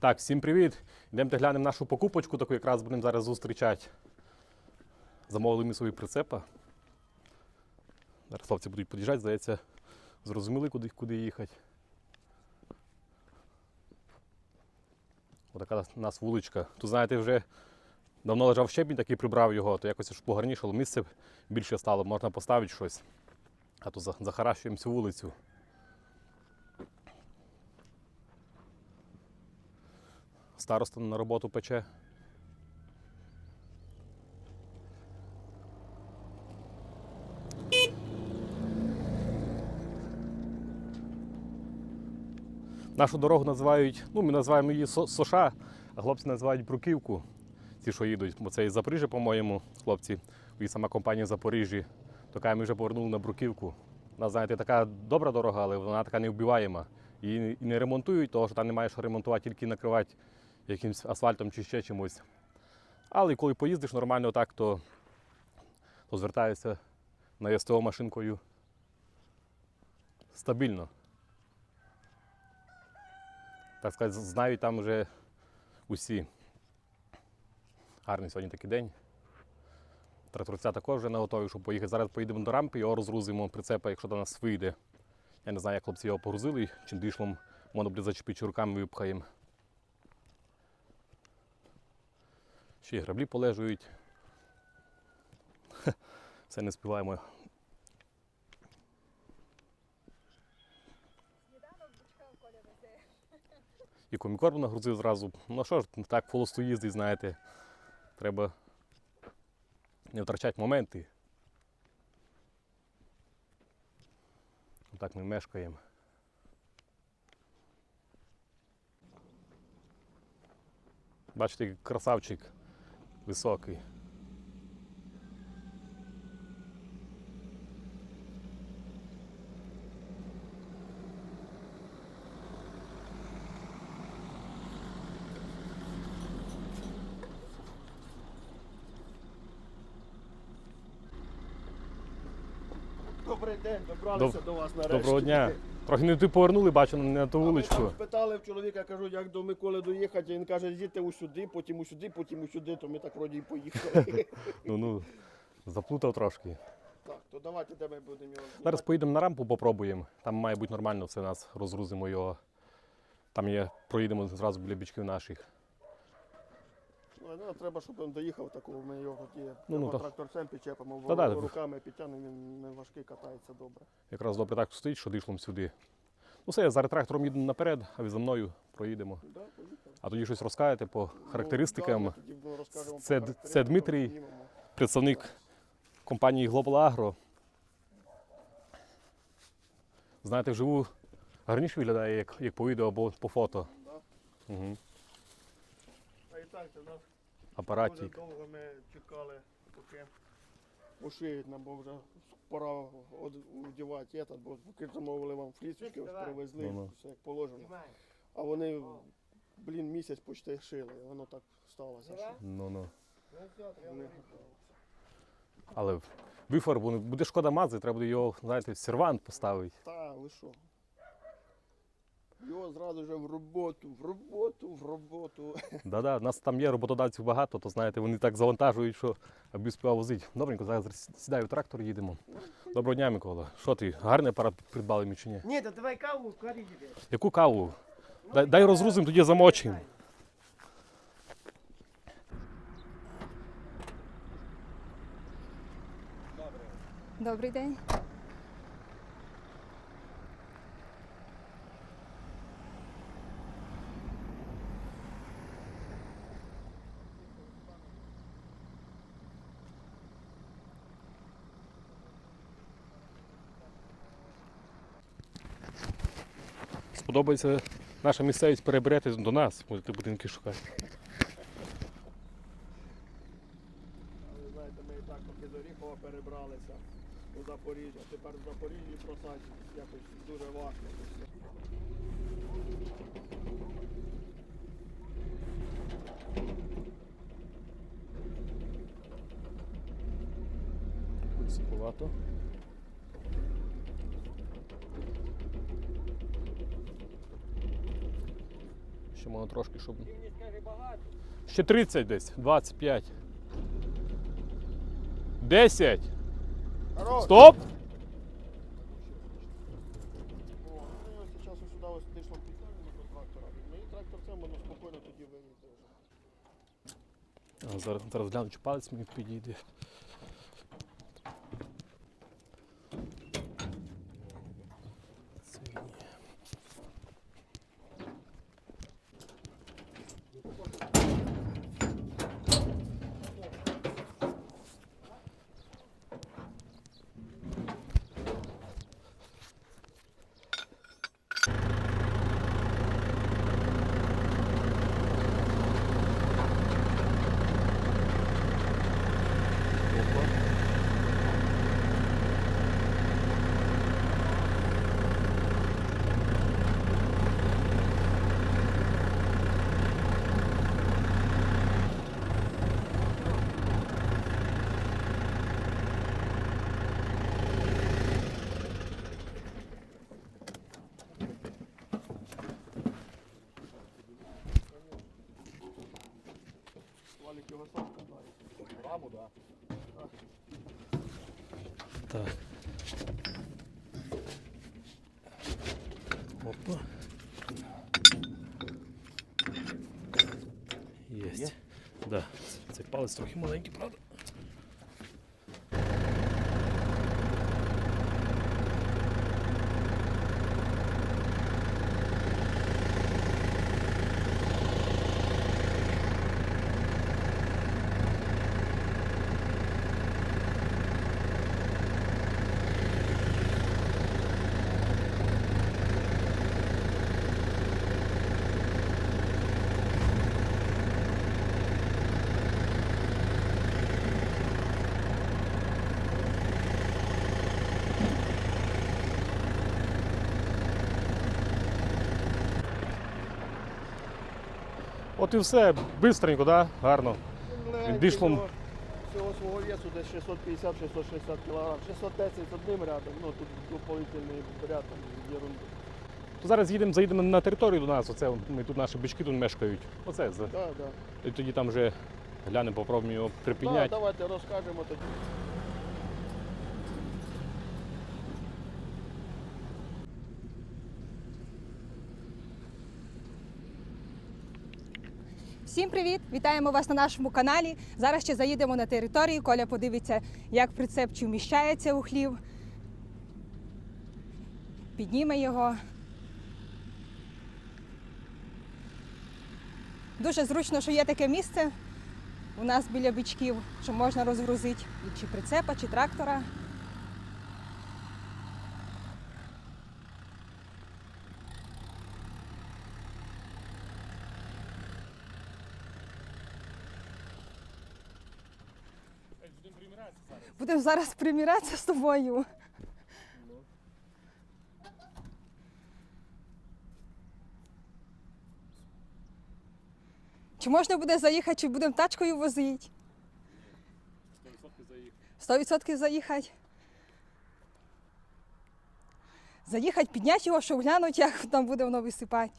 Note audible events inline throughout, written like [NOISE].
Так, всім привіт. Йдемо глянемо нашу покупочку, таку якраз будемо зараз зустрічати. Замовили ми свої прицепа. Зараз хлопці будуть під'їжджати, здається, зрозуміли, куди, куди їхати. Отака у нас вуличка. Тут, знаєте, вже давно лежав щебінь, такий прибрав його, то якось погарнішало місце більше стало, можна поставити щось. А то за- захаращуємо цю вулицю. Староста на роботу пече. Нашу дорогу називають, ну ми називаємо її Со- Соша, а хлопці називають Бруківку. Ці, що їдуть, бо це із Запоріжжя, по-моєму, хлопці, і сама компанія Запоріжжі. Така ми вже повернули на Бруківку. Нас, знаєте, така добра дорога, але вона така невбиваєма. Її і не ремонтують, тому що там немає що ремонтувати, тільки накривати якимось асфальтом чи ще чимось. Але коли поїздиш нормально так, то, то звертаєшся на СТО машинкою стабільно. Так сказати, знають там вже усі. Гарний сьогодні такий день. Тракторця також вже наготові, щоб поїхати. Зараз поїдемо до рампи, його розгрузимо прицепа, якщо до нас вийде. Я не знаю, як хлопці його погрузили, чим дійшлом можна буде зачепити руками випхаємо. Ще й граблі полежують. Все не співаємо. І комікорбу нагрузив зразу. Ну що ж, так холосту їздить, знаєте. Треба не втрачати моменти. Так ми мешкаємо. Бачите, красавчик високий. Добрий день, добралися Доб- до вас нарешті. Доброго дня. Трохи не ти повернули, бачу, не на ту ми вуличку. там Спитали в чоловіка, кажу, як до Миколи доїхати. Він каже, їдьте усюди, потім усюди, потім усюди, то ми так вроді і поїхали. [LAUGHS] Ну, ну, заплутав трошки. так, то давайте де ми будемо його. Зараз поїдемо на рампу, попробуємо. Там має бути нормально все нас, розгрузимо його. Там є, проїдемо зразу біля бічків наших. Ну, ну, треба, щоб він доїхав такого, ми його тоді Ну, ну, то- тракторцем підчепимо, Та да, руками підтягнемо, він не важкий, катається добре. Якраз добре так стоїть, що дійшло сюди. Ну все, я зараз трактором їду наперед, а ви за мною проїдемо. Да. А тоді щось розкажете по характеристикам. Ну, да, тоді Це- по це Дмитрій. Представник компанії Global Agro. Знаєте, вживу гарніше виглядає, як, як по відео або по фото. Да. Угу. А і так, це в Дуже довго ми чекали, поки пошиють нам, бо вже пора од- одягати этот, бо поки замовили вам флісочки, ось привезли, Ну-ну. все як положено. А вони, блін, місяць почти шили, і воно так сталося. Що Ну, ну. не... Але вифарбу буде шкода мазати, треба буде його, знаєте, в сервант поставити. Та, ви що? Його зразу вже в роботу, в роботу, в роботу. Да-да, у нас там є роботодавців багато, то знаєте, вони так завантажують, що аби співав возити. Добренько, зараз сідаю в трактор, їдемо. Доброго дня, Микола. Що ти? Гарний апарат придбали мені чи ні? Ні, то давай каву, клади тебе. Яку каву? Дай, дай розгрузимо, тоді замочимо. Добрий день. Сподобається наша місцевість, переберете до нас, будете будинки шукати. Ви знаєте, ми і так поки з Оріхова перебралися у Запоріжжя. Тепер в Запоріжжі просачуватися якось дуже важко. це все. Високовато. Що Ще можна трошки, щоб. Ще 30 десь, 25. 10. Хорош. Стоп! Ну, зараз, зараз гляну, чи палець мені підійде. Раму, да. Так. Опа. Єсть. Да. Цей палець трохи маленький, правда? От і все, бистренько, да? гарно. Він Всього, свого весу десь 650-660 кг. 610 з одним рядом, ну тут дополнительний ряд там ерунди. То зараз їдемо, заїдемо на територію до нас. Оце ми тут наші бички тут мешкають. Оце Так, так. і тоді там вже глянемо, попробуємо його Так, припідняти. давайте розкажемо тоді. Всім привіт! Вітаємо вас на нашому каналі. Зараз ще заїдемо на територію. Коля подивиться, як прицеп чи вміщається у хлів. Підніме його. Дуже зручно, що є таке місце у нас біля бичків, що можна розгрузити чи прицепа, чи трактора. Будемо зараз примірятися з тобою. Чи можна буде заїхати, чи будемо тачкою возити? 100% заїхати. Заїхати, підняти його, щоб глянути, як там буде воно висипати.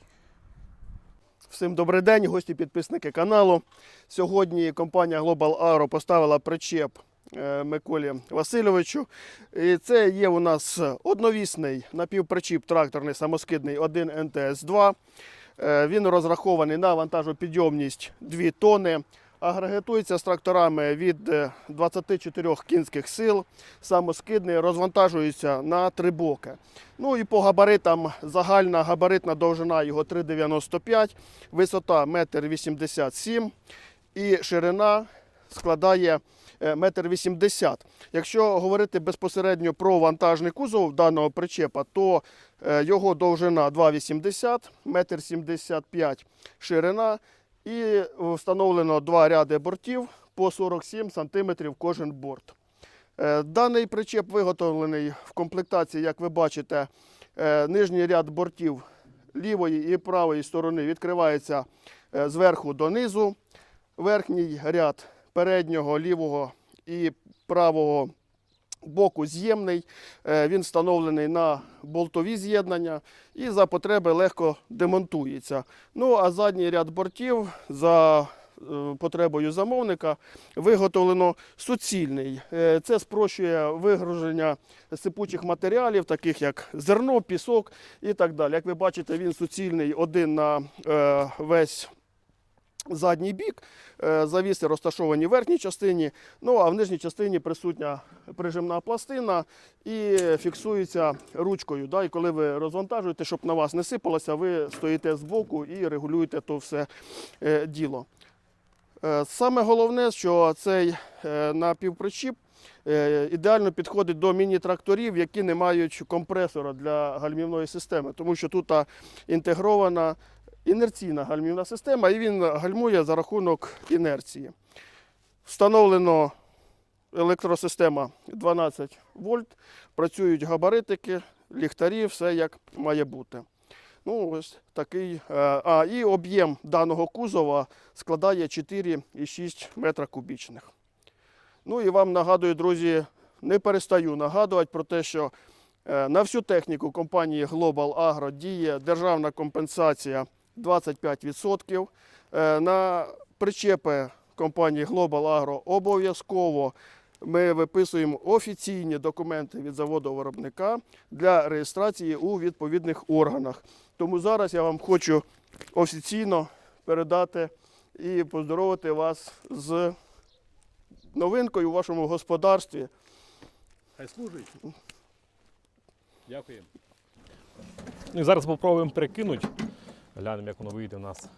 Всім добрий день, гості підписники каналу. Сьогодні компанія Global Aero поставила причеп Миколі Васильовичу. І це є у нас одновісний напівпричіп тракторний самоскидний 1 НТС-2. Е, Він розрахований на вантажопідйомність 2 тонни. Агрегатується з тракторами від е, 24 кінських сил. Самоскидний розвантажується на три боки. Ну і по габаритам загальна габаритна довжина його 3,95, висота 1,87 м і ширина складає е, 1,80 м. Якщо говорити безпосередньо про вантажний кузов даного причепа, то е, його довжина 2,80 м, 1,75 м ширина і встановлено два ряди бортів по 47 см кожен борт. Е, Даний причеп виготовлений в комплектації, як ви бачите, е, нижній ряд бортів лівої і правої сторони відкривається е, зверху донизу. Верхній ряд переднього, лівого і правого боку з'ємний, е, він встановлений на болтові з'єднання і за потреби легко демонтується. Ну а задній ряд бортів за е, потребою замовника виготовлено суцільний. Е, Це спрощує вигруження сипучих матеріалів, таких як зерно, пісок і так далі. Як ви бачите, він суцільний один на весь задній бік. Е, Завіси розташовані в верхній частині, ну а в нижній частині присутня прижимна пластина і фіксується ручкою. Да? І коли ви розвантажуєте, щоб на вас не сипалося, ви стоїте збоку і регулюєте то все е, діло. Е, Саме головне, що цей напівпричіп ідеально підходить до міні-тракторів, які не мають компресора для гальмівної системи, тому що тут інтегрована інерційна гальмівна система, і він гальмує за рахунок інерції. Встановлено електросистема 12 вольт, працюють габаритики, ліхтарі, все як має бути. Ну, ось такий. е, А, і об'єм даного кузова складає 4,6 метра кубічних. Ну і вам нагадую, друзі, не перестаю нагадувати про те, що е, на всю техніку компанії Global Agro діє державна компенсація 25%. Е, На причепи компанії Global Agro обов'язково ми виписуємо офіційні документи від заводу виробника для реєстрації у відповідних органах. Тому зараз я вам хочу офіційно передати і поздоровити вас з новинкою у вашому господарстві. Хай служить. Дякую. Ну зараз спробуємо перекинути. Глянемо, як воно вийде у нас.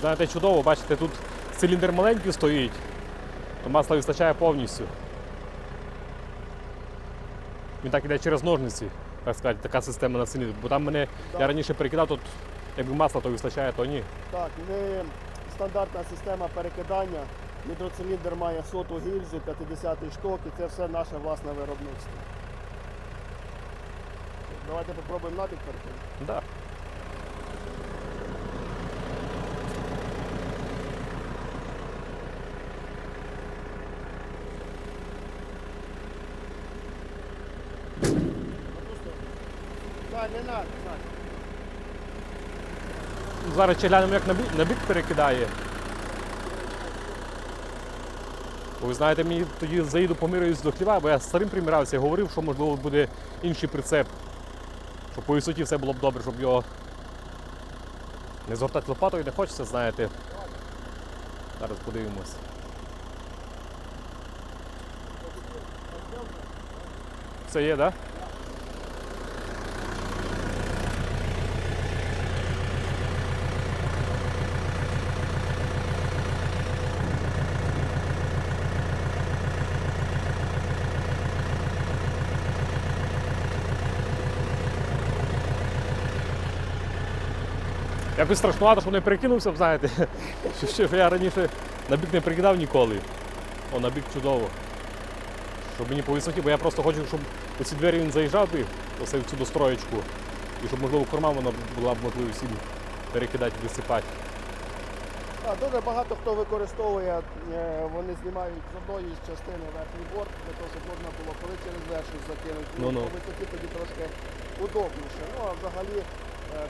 Знаєте, чудово, бачите, тут циліндр маленький стоїть, то масла вистачає повністю. Він так іде через ножниці, так сказати, така система на циліндрі. Бо там мене, Так. я раніше перекидав, тут якби масла то вистачає, то ні. Так, не стандартна система перекидання. Гідроциліндр має соту гільзу, 50 шток, і це все наше власне виробництво. Давайте попробуємо набік перекинути. Да. Зараз ще глянемо, як на бік, перекидає. Ви знаєте, мені тоді заїду поміряюсь до хліва, бо я з старим примірався і говорив, що можливо буде інший прицеп. Щоб по висоті все було б добре, щоб його не згортати лопатою не хочеться, знаєте. Зараз подивимось. Все є, так? Да? Якось страшнувато, що не перекинувся, знаєте. Що, що я раніше на бік не перекидав ніколи. О, на бік чудово. Щоб мені по висоті, бо я просто хочу, щоб у ці двері він заїжджав би, оце в цю достроєчку. І щоб, можливо, корма вона була б можливість їм перекидати, висипати. Так, дуже багато хто використовує, е, вони знімають з одної частини верхній борт, для того, щоб можна було коли через верх закинути. Ну, Ну-ну. висоті тоді трошки удобніше. Ну а взагалі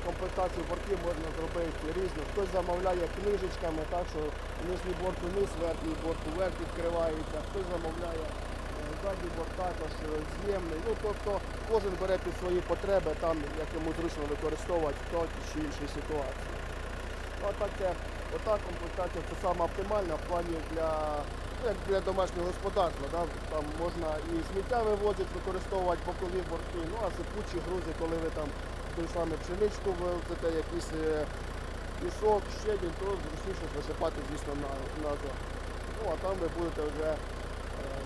комплектацію бортів можна зробити різну. Хтось замовляє книжечками, так що нижній борт униз, верхній борт уверх відкривається, хтось замовляє е, задній борт також е, з'ємний. Ну тобто кожен бере під свої потреби, там як йому зручно використовувати в той чи іншій ситуації. Ну, а так, це- ота комплектація це саме оптимальна в плані для, ну, як для домашнього господарства. Да? Там можна і сміття вивозити, використовувати бокові борти, ну а сипучі грузи, коли ви там той самий пшеничку вивозите, якийсь е, пісок, щебінь, то зручніше висипати, звісно, на, назад. Ну а там ви будете вже е,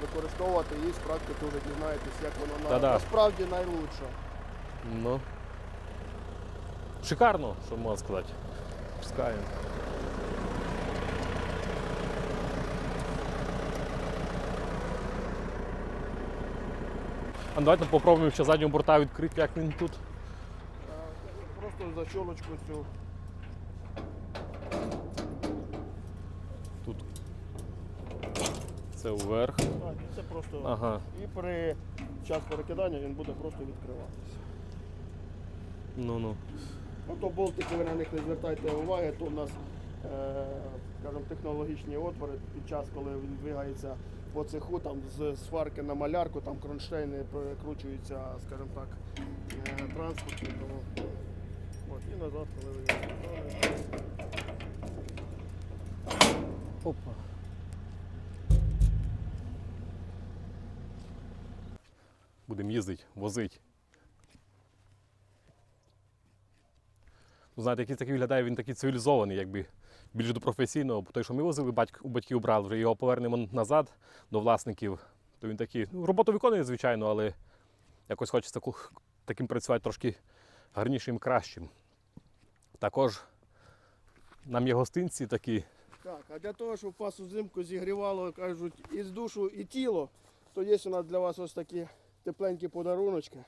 використовувати і з практики вже дізнаєтесь, як воно на, Та-да. насправді найлучше. Ну. шикарно, що можна сказати. Пускаємо. А ну, давайте попробуємо ще заднього борта відкрити, як він тут. Просто защолочку цю. Тут. Це вверх. Так, і це просто. Ага. І при час перекидання він буде просто відкриватися. Ну ну. То болтики, ви на них не звертайте уваги, то в нас е, скажімо, технологічні отвори під час, коли він двигається по цеху, там з сварки на малярку, там кронштейни перекручуються, скажімо так, е, транспортні. Тому, і назад, коли ви. Опа. Будемо їздити, возити. Ну, знаєте, якийсь такий виглядає, він такий цивілізований, якби більш до професійного, бо той, що ми возили, батьк, у батьків брали, вже його повернемо назад до власників. То він такий, ну, роботу виконує, звичайно, але якось хочеться таку, таким працювати трошки гарнішим, кращим. Також нам є гостинці такі. Так, а для того, щоб вас взимку зігрівало, кажуть, і з душу, і тіло, то є у нас для вас ось такі тепленькі подаруночки.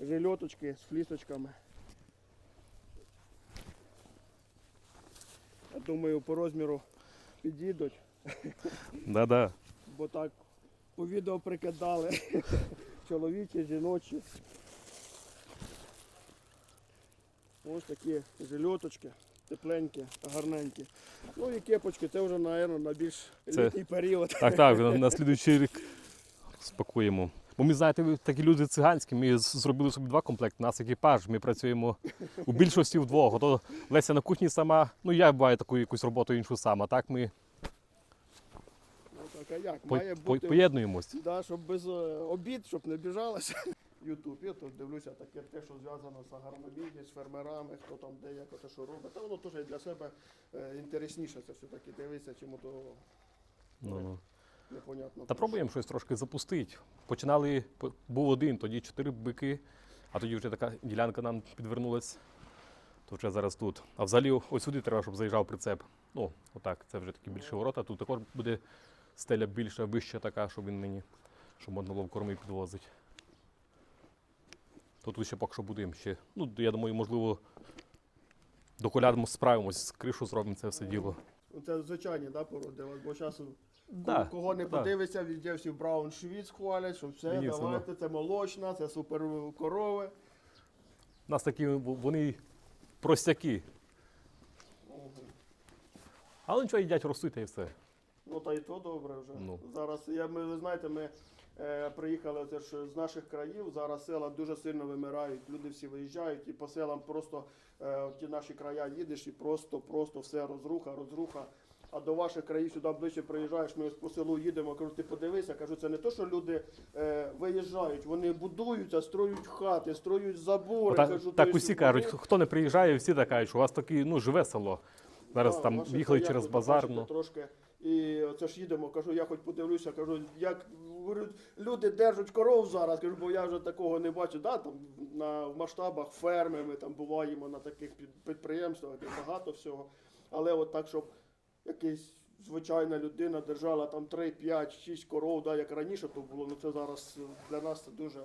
Жильоточки з флісочками. Я думаю, по розміру підійдуть, Да-да. бо так по відео прикидали. Чоловічі, жіночі. Ось такі жильоточки, тепленькі, гарненькі. Ну і кепочки, це вже, мабуть, на більш Це- літній період. [LAUGHS] Так, так, на, на слідуючий рік спакуємо. Бо ми знаєте, ви такі люди циганські, ми зробили собі два комплекти, у нас екіпаж, ми працюємо у більшості вдвох. Ото Леся на кухні сама, ну я буваю таку якусь роботу іншу сам, а так ми Ну, так, а як? Має по- бути, поєднуємось. да, щоб без е, обід, щоб не біжалося. Ютуб, я тут дивлюся таке те, що зв'язано з агрономією, з фермерами, хто там де як оте що робить. Та воно теж для себе е, інтересніше це все-таки дивитися, чому то Ну, ну. непонятно. Та пробуємо щось трошки запустити. Починали, був один, тоді чотири бики, а тоді вже така ділянка нам підвернулась. То вже зараз тут. А взагалі ось сюди треба, щоб заїжджав прицеп. Ну, отак, це вже такі більші ворота. Тут також буде стеля більша, вища така, щоб він мені, щоб можна було в корми підвозити. То тут ще поки що будемо ще. Ну, я думаю, можливо, до коляд ми справимось, кришу зробимо це все діло. Це звичайні да, породи, бо зараз Да, кого не да. подивиться, везде всі браун швіц хвалять, що все, Дивіться, ну. давайте, це молочна, це супер корови. У нас такі вони простяки. Але нічого їдять, ростуть і все. Ну та й то добре вже. Ну. Зараз я ми ви знаєте, ми е, приїхали оце ж з наших країв. Зараз села дуже сильно вимирають. Люди всі виїжджають і по селам просто е, в ті наші края їдеш і просто, просто все розруха, розруха. А до ваших країв сюди ближче приїжджаєш, ми по селу їдемо, кажу, ти подивися, кажу, це не то, що люди е, виїжджають, вони будуються, строють хати, строють забори. Отак, кажу, так то усі кажуть, вони- хто не приїжджає, всі так кажуть, що у вас таке ну, живе село. Зараз Да, там їхали через тут, базар. бачите, Ну, Трошки. І це ж їдемо, кажу, я хоч подивлюся, кажу, як люди держать коров зараз, кажу, бо я вже такого не бачу. Да, там на в масштабах ферми ми там буваємо на таких підприємствах, де багато всього. Але от так, щоб якийсь звичайна людина держала там 3, 5, 6 коров, да, як раніше то було, ну це зараз для нас це дуже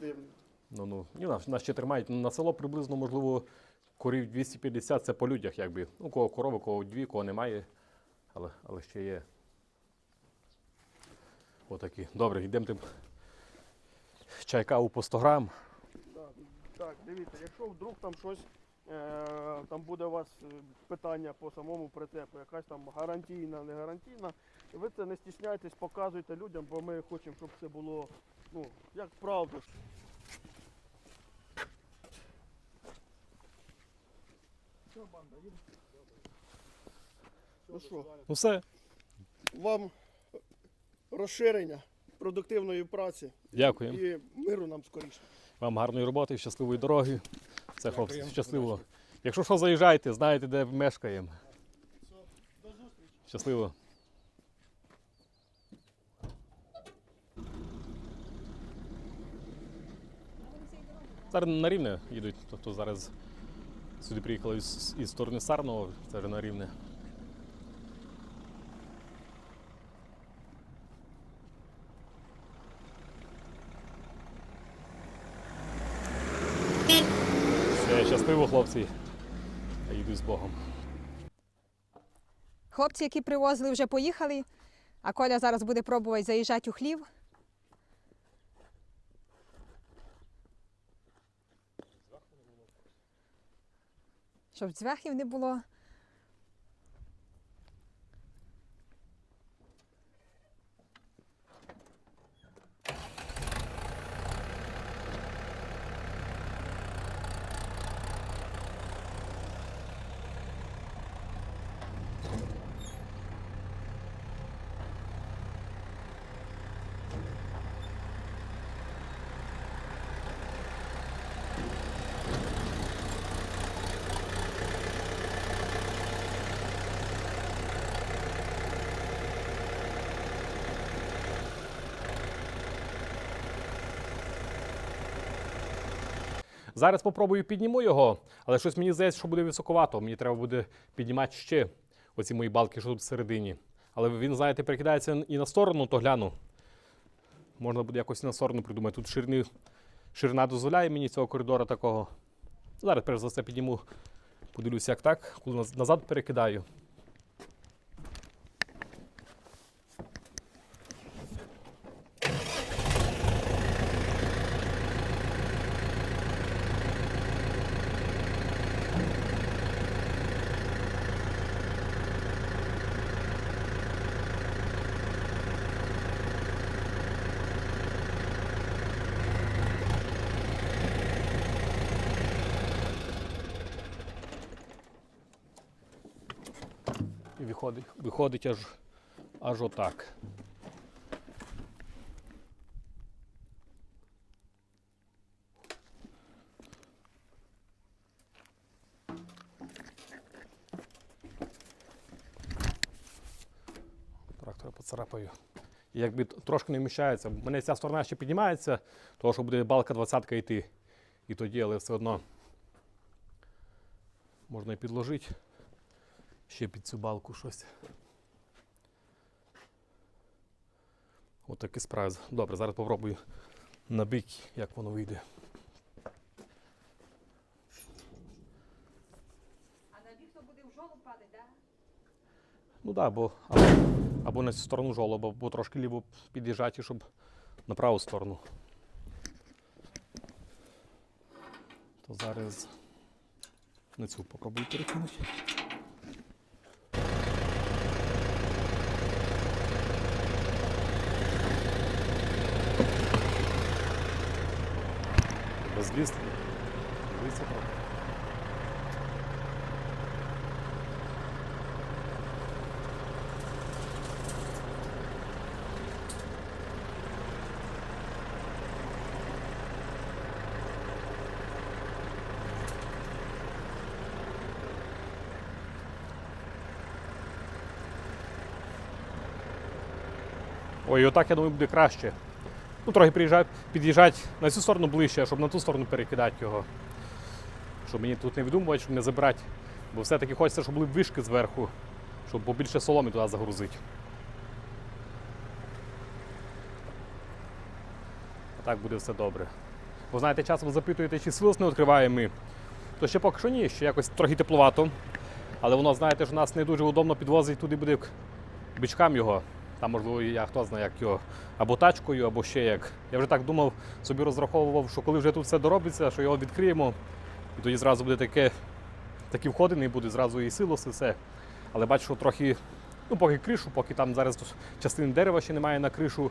дивно. ну, ну, ні, нас, нас ще тримають. На село приблизно, можливо, корів 250 це по людях, якби. Ну, кого корови, кого дві, кого немає. Але, але ще є. Отакі. Добре, йдемо тим. Чай каву по 100 грам. Так, дивіться, якщо вдруг там щось, е, там буде у вас е, питання по самому прицепу, якась там гарантійна, не гарантійна, ви це не стісняйтесь, показуйте людям, бо ми хочемо, щоб це було, ну, як правда. Ну що, Ну все. вам розширення продуктивної праці Дякуємо. і миру нам скоріше. Вам гарної роботи, щасливої дороги. Це хлопці, щасливо. Якщо що, заїжджайте, знаєте, де мешкаємо. Щасливо. Зараз на рівне їдуть. Тобто зараз сюди приїхали із, із сторони Сарного, це вже на рівне. Щасливо, хлопці. Я йду з Богом. Хлопці, які привозили, вже поїхали, а Коля зараз буде пробувати заїжджати у хлів. Щоб дзвяхів не було. Зараз попробую підніму його, але щось мені здається, що буде високовато. Мені треба буде піднімати ще оці мої балки, що тут всередині. Але він, знаєте, перекидається і на сторону, то гляну. Можна буде якось на сторону придумати. Тут ширини, ширина дозволяє мені цього коридора такого. Зараз перш за все підніму, подивлюся, як так, коли назад перекидаю. І виходить, аж, аж отак. Трактора поцарапаю. Якби трошки не вміщається. У мене ця сторона ще піднімається, тому що буде балка 20 йти. І тоді, але все одно можна і підложити ще під цю балку щось. От такі справи. Добре, зараз попробую на бік, як воно вийде. А на бік то буде в жолоб падати, так? Ну так, або, або, або на цю сторону жолоба, або трошки ліво під'їжджати, щоб на праву сторону. То зараз на цю попробую перекинути. Безліз. Дивіться. Ой, отак, я думаю, буде краще. Ну, трохи приїжджати, під'їжджати на цю сторону ближче, щоб на ту сторону перекидати його. Щоб мені тут не видумувати, щоб не забирати. Бо все-таки хочеться, щоб були вишки зверху, щоб побільше соломи туди загрузити. А так буде все добре. Бо знаєте, часом запитуєте, чи силос не відкриваємо ми. То ще поки що ні, ще якось трохи тепловато. Але воно, знаєте, ж нас не дуже удобно підвозить туди буде бичкам його. Там, можливо, я хто знає, як його або тачкою, або ще як. Я вже так думав, собі розраховував, що коли вже тут все доробиться, що його відкриємо, і тоді зразу буде таке, такі входини, буде зразу і силос, і все. Але бачу, що трохи, ну поки кришу, поки там зараз частини дерева ще немає на кришу,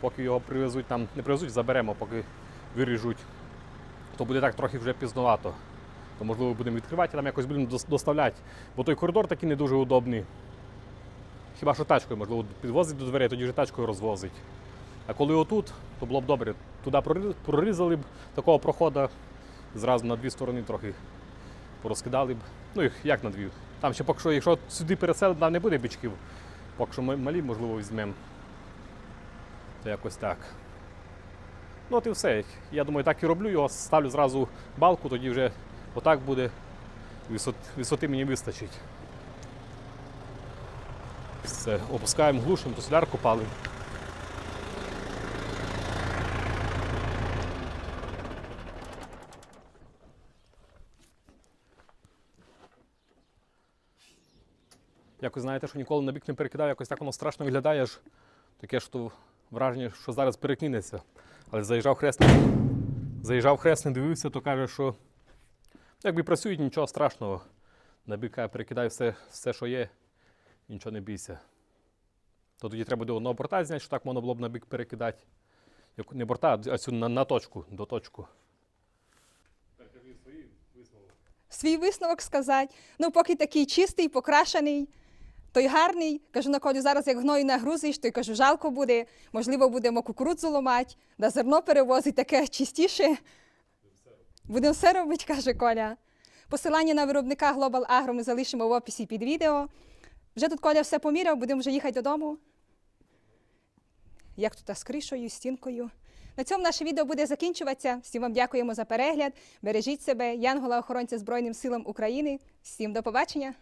поки його привезуть, там не привезуть, заберемо, поки виріжуть, то буде так трохи вже пізновато. То можливо будемо відкривати, там якось будемо доставляти. Бо той коридор такий не дуже удобний. Хіба що тачкою, можливо, підвозить до дверей, тоді вже тачкою розвозить. А коли отут, то було б добре. Туди прорізали б такого проходу, зразу на дві сторони трохи порозкидали б. Ну, як на дві. Там ще поки що, якщо сюди переселити, там не буде бичків. Поки що ми малі, можливо, візьмемо. То якось так. Ну от і все. Я думаю, так і роблю його, ставлю зразу балку, тоді вже отак буде. Висот, висоти мені вистачить. Все, опускаємо, глушимо, то солярку палимо. Якось знаєте, що ніколи на бік не перекидав, якось так воно страшно виглядає, аж таке ж враження, що зараз перекинеться. Але заїжджав хресний, заїжджав хресний, дивився, то каже, що якби працюють, нічого страшного. На бік каже, перекидай все, все, що є, нічого не бійся. То тоді треба до одного борта зняти, що так можна було б на бік перекидати. Як- Не борта, а цю на, на точку, до точку. Свій висновок сказати. Ну, поки такий чистий, покрашений, той гарний. Кажу на колю, зараз як гною нагрузиш, то й кажу, жалко буде. Можливо, будемо кукурудзу ломати, да зерно перевозить таке чистіше. Будемо все робити, каже Коля. Посилання на виробника Global Agro ми залишимо в описі під відео. Вже тут Коля все поміряв, будемо вже їхати додому. Як тут з кришою, стінкою. На цьому наше відео буде закінчуватися. Всім вам дякуємо за перегляд. Бережіть себе, Янгола охоронця Збройним силам України. Всім до побачення!